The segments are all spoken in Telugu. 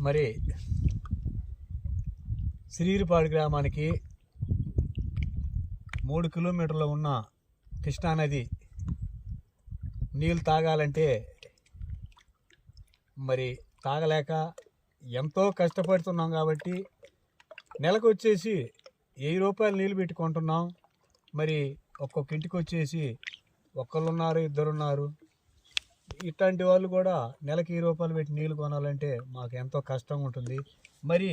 మరి శ్రీరిపాడు గ్రామానికి మూడు కిలోమీటర్లు ఉన్న కృష్ణానది నీళ్ళు తాగాలంటే మరి తాగలేక ఎంతో కష్టపడుతున్నాం కాబట్టి నెలకు వచ్చేసి వెయ్యి రూపాయలు నీళ్ళు పెట్టుకుంటున్నాం. మరి ఒక్కొక్క ఇంటికి వచ్చేసి ఒకళ్ళున్నారు ఇద్దరున్నారు. ఇట్లాంటి వాళ్ళు కూడా నెలకి ఈ రూపాయలు పెట్టి నీళ్ళు కొనాలంటే మాకు ఎంతో కష్టంగా ఉంటుంది. మరి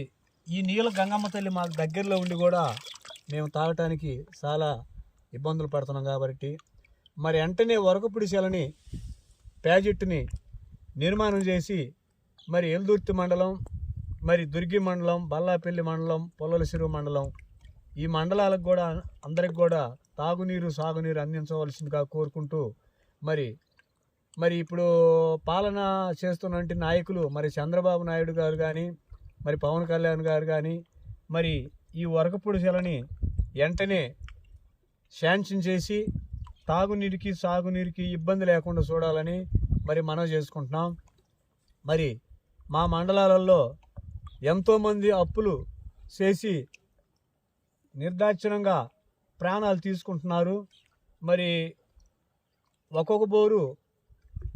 ఈ నీళ్ళ గంగమ్మ తల్లి మాకు దగ్గరలో ఉండి కూడా మేము తాగటానికి చాలా ఇబ్బందులు పడుతున్నాం కాబట్టి మరి వెంటనే వరకపుడి శిలని ప్యాజెట్టుని నిర్మాణం చేసి మరి ఎల్దుర్తి మండలం మరి దుర్గి మండలం బల్లాపల్లి మండలం పొల్లలసిరు మండలం ఈ మండలాలకు కూడా అందరికి కూడా తాగునీరు సాగునీరు అందించవలసిందిగా కోరుకుంటూ మరి మరి ఇప్పుడు పాలన చేస్తున్నటువంటి నాయకులు మరి చంద్రబాబు నాయుడు గారు కానీ మరి పవన్ కళ్యాణ్ గారు కానీ మరి ఈ వరకపొడి సెలని వెంటనే శాంక్షన్ చేసి తాగునీటికి సాగునీరుకి ఇబ్బంది లేకుండా చూడాలని మరి మనం చేసుకుంటున్నాం. మరి మా మండలాలలో ఎంతోమంది అప్పులు చేసి నిర్దాక్షిణంగా ప్రాణాలు తీసుకుంటున్నారు. మరి ఒక్కొక్క బోరు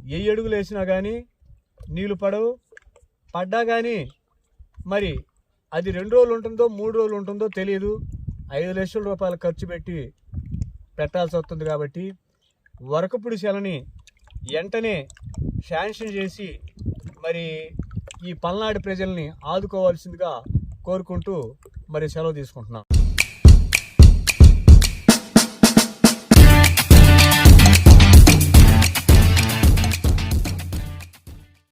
ఏ అడుగులు వేసినా కానీ నీళ్ళు పడవు. పడ్డా కానీ మరి అది రెండు రోజులు ఉంటుందో మూడు రోజులు ఉంటుందో తెలియదు ఐదు లక్షల రూపాయలు ఖర్చు పెట్టి పెట్టాల్సి వస్తుంది కాబట్టి వరకపుడి శలని వెంటనే శాంక్షన్ చేసి మరి ఈ పల్నాడు ప్రజల్ని ఆదుకోవాల్సిందిగా కోరుకుంటూ మరి సెలవు తీసుకుంటున్నాం.